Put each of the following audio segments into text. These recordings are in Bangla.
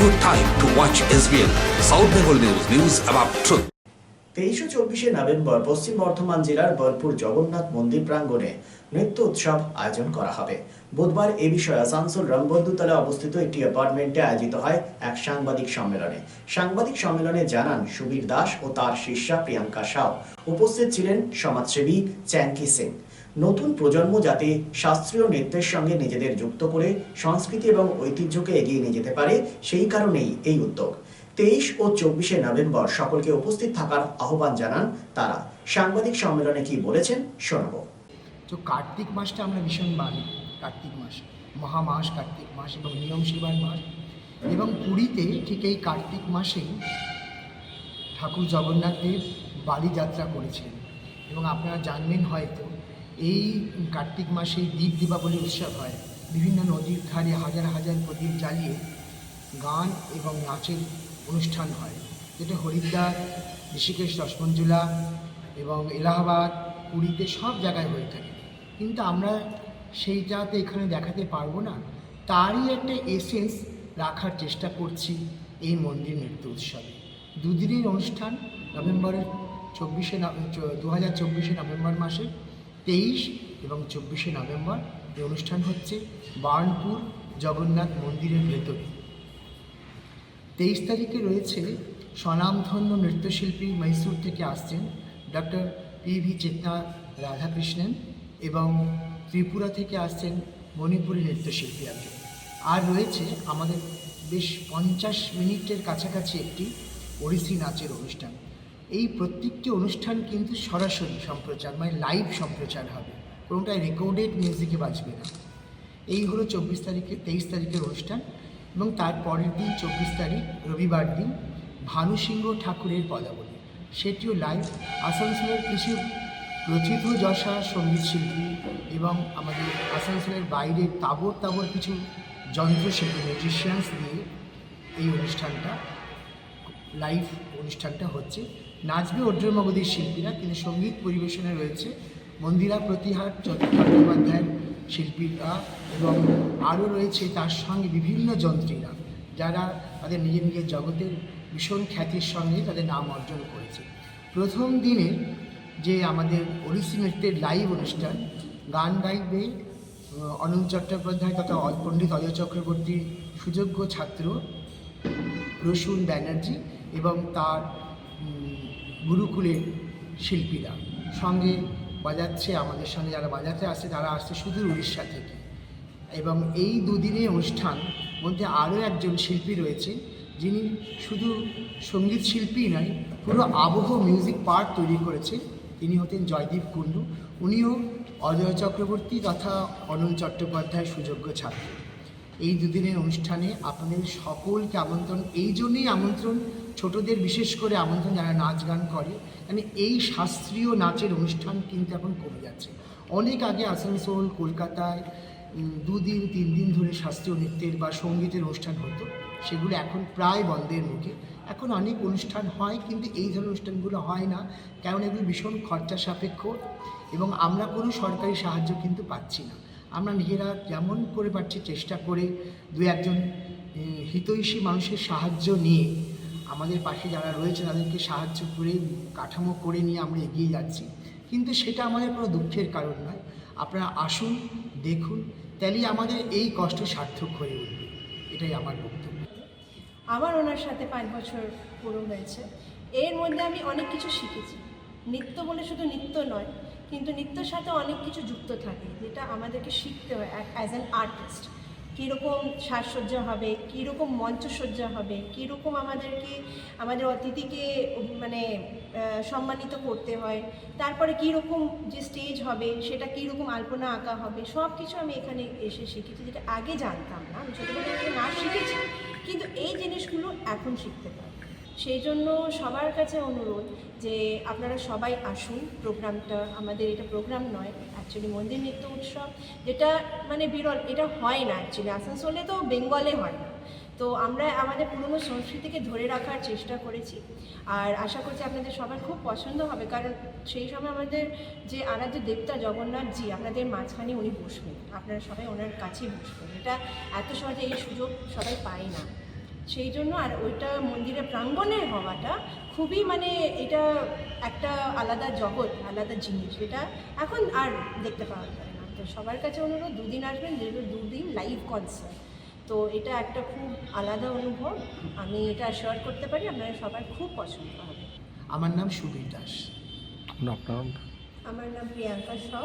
time to watch South Bengal News. News about truth. চব্বিশে নভেম্বর পশ্চিম বর্ধমান জেলার বলপুর জগন্নাথ মন্দির প্রাঙ্গণে নৃত্য উৎসব আয়োজন করা হবে বুধবার এ বিষয়ে আসানসোল রামবন্ধুতলা অবস্থিত একটি অ্যাপার্টমেন্টে আয়োজিত হয় এক সাংবাদিক সম্মেলনে সাংবাদিক সম্মেলনে জানান সুবীর দাস ও তার শিষ্যা প্রিয়াঙ্কা সাউ উপস্থিত ছিলেন সমাজসেবী চ্যাঙ্কি সিং নতুন প্রজন্ম যাতে শাস্ত্রীয় নৃত্যের সঙ্গে নিজেদের যুক্ত করে সংস্কৃতি এবং ঐতিহ্যকে এগিয়ে নিয়ে যেতে পারে, সেই কারণেই এই উদ্যোগ। তেইশ ও চব্বিশে নভেম্বর সকলকে উপস্থিত থাকার আহ্বান জানান তারা। সাংবাদিক সম্মেলনে কি বলেছেন শোনাবো। তো কার্তিক মাসটা আমরা ভীষণ মানি, কার্তিক মাস। মহামাস, কার্তিক মাস এবং নিয়ম সেবার মাস। এবং পুরীতে ঠিক এই কার্তিক মাসেই ঠাকুর জগন্নাথ দেব বালি যাত্রা করেছিলেন এবং আপনারা জানবেন হয়তো এই কার্তিক মাসে দীপ দীপাবলি উৎসব হয়। বিভিন্ন নদীর ধারে হাজার হাজার প্রদীপ জ্বালিয়ে গান এবং নাচের অনুষ্ঠান হয়। যেটা হরিদ্বার, ঋষিকেশ, রসমঞ্জুলা এবং এলাহাবাদ, পুরীতে সব জায়গায় হয়ে থাকে। কিন্তু আমরা সেইটাতে এখানে দেখাতে পারব না। তারই একটা এসেন্স রাখার চেষ্টা করছি এই মন্দির নৃত্য উৎসবে। দুদিনের অনুষ্ঠান নভেম্বরের চব্বিশে দু হাজার চব্বিশে নভেম্বর মাসে। তেইশ এবং চব্বিশে নভেম্বর এই অনুষ্ঠান হচ্ছে বার্নপুর জগন্নাথ মন্দিরের ভেতরে। তেইশ তারিখে রয়েছে স্বনামধন্য নৃত্যশিল্পী মহীশূর থেকে আসছেন ডক্টর পি ভি চেতনা রাধাকৃষ্ণন এবং ত্রিপুরা থেকে আসছেন মণিপুরী নৃত্যশিল্পী একজন। আর রয়েছে আমাদের বেশ পঞ্চাশ মিনিটের কাছাকাছি একটি ওড়িশি নাচের অনুষ্ঠান। এই প্রত্যেকটি অনুষ্ঠান কিন্তু সরাসরি সম্প্রচার মানে লাইভ সম্প্রচার হবে। কোনোটাই রেকর্ডেড মিউজিকে বাজবে না। এই হলো চব্বিশ তারিখে তেইশ তারিখের অনুষ্ঠান এবং তার পরের দিন চব্বিশ তারিখ, রবিবার দিন ভানুসিংহ ঠাকুরের পদাবলী। সেটিও লাইভ আসানসোলের কিছু প্রথিত যশা সংগীত শিল্পী এবং আমাদের আসানসোলের বাইরে তাবর তাবর কিছু যন্ত্রশিল্পী মিউজিশিয়ানস দিয়ে এই অনুষ্ঠানটা লাইভ অনুষ্ঠানটা হচ্ছে। নাচবে অর্জুন মগধীর শিল্পীরা, কিন্তু সংগীত পরিবেশনে রয়েছে মন্দিরা, প্রতিহার, চট্টোপাধ্যায়ের শিল্পীরা এবং আরও রয়েছে তার সঙ্গে বিভিন্ন যন্ত্রীরা যারা তাদের নিজের নিজের জগতের ভীষণ খ্যাতির সঙ্গে তাদের নাম অর্জন করেছে। প্রথম দিনে যে আমাদের ওড়িশি নৃত্যের লাইভ অনুষ্ঠান, গান গাইবে অনন্ত চট্টোপাধ্যায় তথা পণ্ডিত অজয় চক্রবর্তীর সুযোগ্য ছাত্র রসুন ব্যানার্জি এবং তার গুরুকুলের শিল্পীরা। সঙ্গে বাজাচ্ছে, আমাদের সঙ্গে যারা বাজাতে আসছে তারা আসছে সুদূর উড়িষ্যা থেকে। এবং এই দুদিনের অনুষ্ঠান মধ্যে আরও একজন শিল্পী রয়েছে, যিনি শুধু সংগীত শিল্পী নয়, পুরো আবহ মিউজিক পার্ট তৈরি করেছেন তিনি হতেন জয়দীপ কুণ্ডু। উনিও অজয় চক্রবর্তী তথা অনন্ত চট্টোপাধ্যায়ের সুযোগ্য ছাত্র। এই দুদিনের অনুষ্ঠানে আপনাদের সকলকে আমন্ত্রণ, এই জন্যেই আমন্ত্রণ ছোটদের বিশেষ করে আমন্ত্রণ যারা নাচ গান করে মানে এই শাস্ত্রীয় নাচের অনুষ্ঠান কিন্তু এখন কমে যাচ্ছে। অনেক আগে আসানসোল, কলকাতায় দুদিন তিন দিন ধরে শাস্ত্রীয় নৃত্যের বা সঙ্গীতের অনুষ্ঠান হতো। সেগুলো এখন প্রায় বন্ধের মুখে। এখন অনেক অনুষ্ঠান হয়, কিন্তু এই ধরনের অনুষ্ঠানগুলো হয় না, কারণ এগুলো ভীষণ খরচা সাপেক্ষ এবং আমরা কোনো সরকারি সাহায্য কিন্তু পাচ্ছি না। আমরা নিজেরা যেমন করে পারছি, চেষ্টা করে দু একজন হিতৈষী মানুষের সাহায্য নিয়ে আমাদের পাশে যারা রয়েছে তাদেরকে সাহায্য করে, কাঠামো করে নিয়ে আমরা এগিয়ে যাচ্ছি। কিন্তু সেটা আমাদের কোনো দুঃখের কারণ নয়। আপনারা আসুন, দেখুন, তাহলেই আমাদের এই কষ্ট সার্থক হয়ে উঠবে। এটাই আমার বক্তব্য। আমার ওনার সাথে পাঁচ বছর পুরো হয়েছে। এর মধ্যে আমি অনেক কিছু শিখেছি। নৃত্য বলে শুধু নৃত্য নয়, কিন্তু নৃত্যের সাথে অনেক কিছু যুক্ত থাকে, যেটা আমাদেরকে শিখতে হয় অ্যাজ অ্যান আর্টিস্ট কীরকম সাজসজ্জা হবে, কীরকম মঞ্চসজ্জা হবে, কীরকম আমাদেরকে, আমাদের অতিথিকে মানে সম্মানিত করতে হয়, তারপরে কীরকম যে স্টেজ হবে, সেটা কীরকম আলপনা আঁকা হবে সব কিছু আমি এখানে এসে শিখেছি, যেটা আগে জানতাম না, আমি ছোটোবেলা থেকে নাচ শিখেছি, কিন্তু এই জিনিসগুলো এখন শিখতে পারি সেই জন্য সবার কাছে অনুরোধ যে আপনারা সবাই আসুন। প্রোগ্রামটা আমাদের এটা প্রোগ্রাম নয় অ্যাকচুয়ালি মন্দির নৃত্য উৎসব, যেটা মানে বিরল, এটা হয় না অ্যাকচুয়ালি আসানসোলে তো বেঙ্গলে হয় না। তো আমরা আমাদের পুরনো সংস্কৃতিকে ধরে রাখার চেষ্টা করেছি। আর আশা করছি আপনাদের সবার খুব পছন্দ হবে, কারণ সেই সময় আমাদের যে আরাধ্য দেবতা জগন্নাথজি, আপনাদের মাঝখানে উনি বসবেন। আপনারা সবাই ওনার কাছেই বসবেন। এটা এত সহজে এই সুযোগ সবাই পায় না। সেই জন্য আর ওইটা মন্দিরের প্রাঙ্গণে হওয়াটা খুবই মানে এটা একটা আলাদা জগৎ আলাদা জিনিস। এটা এখন আর দেখতে পাওয়া যায় না। তো সবার কাছে অনুরোধ দুদিন আসবেন যেহেতু দুদিন লাইভ কনসার্ট তো এটা একটা খুব আলাদা অনুভব। আমি এটা শেয়ার করতে পারি আপনারা সবার খুব পছন্দ হবে। আমার নাম সুবীর দাস। আপনার আমার নাম Priyanka Shah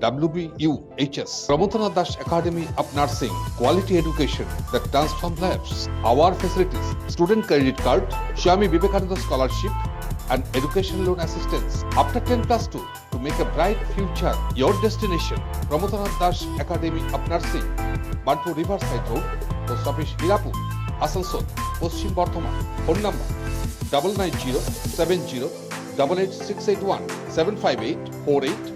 WBUHS. Pramotana Das Academy of Nursing, quality education that transforms lives. Our facilities, student credit card, Shami Vivekananda scholarship, and education loan assistance. After 10 plus 2, to make a bright future, your destination, Pramotana Das Academy of Nursing, Bantu Riverside Road, Post Office Hirapur, Bardhaman. Phone number double nine zero seven zero double eight one seven five eight four eight